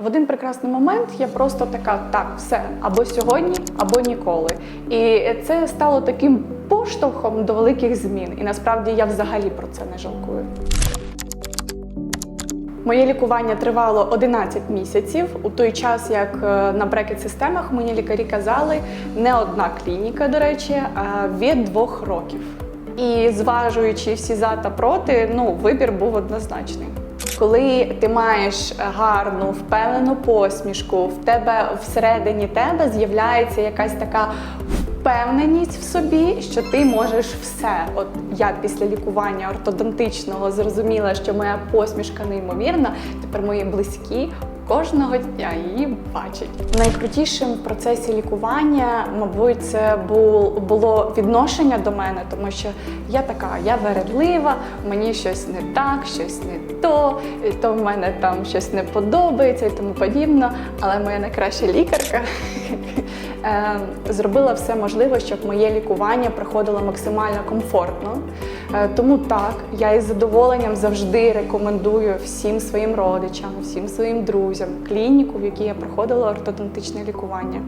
В один прекрасний момент я просто така, так, все, або сьогодні, або ніколи. І це стало таким поштовхом до великих змін. І насправді я взагалі про це не жалкую. Моє лікування тривало 11 місяців. У той час, як е, на брекет-системах мені лікарі казали, не одна клініка, до речі, а від двох років. І зважуючи всі за та проти, ну вибір був однозначний. Коли ти маєш гарну, впевнену посмішку, в тебе всередині тебе з'являється якась така впевненість в собі, що ти можеш все. От я після лікування ортодонтичного зрозуміла, що моя посмішка неймовірна. Тепер мої близькі кожного дня її бачать. Найкрутішим в процесі лікування, мабуть, це бу- було відношення до мене, тому що я така, я вередлива, мені щось не так, щось не то, і то в мене там щось не подобається і тому подібно. Але моя найкраща лікарка зробила все можливе, щоб моє лікування проходило максимально комфортно. Е, Тому так, я із задоволенням завжди рекомендую всім своїм родичам, всім своїм друзям клініку, в якій я проходила ортодонтичне лікування.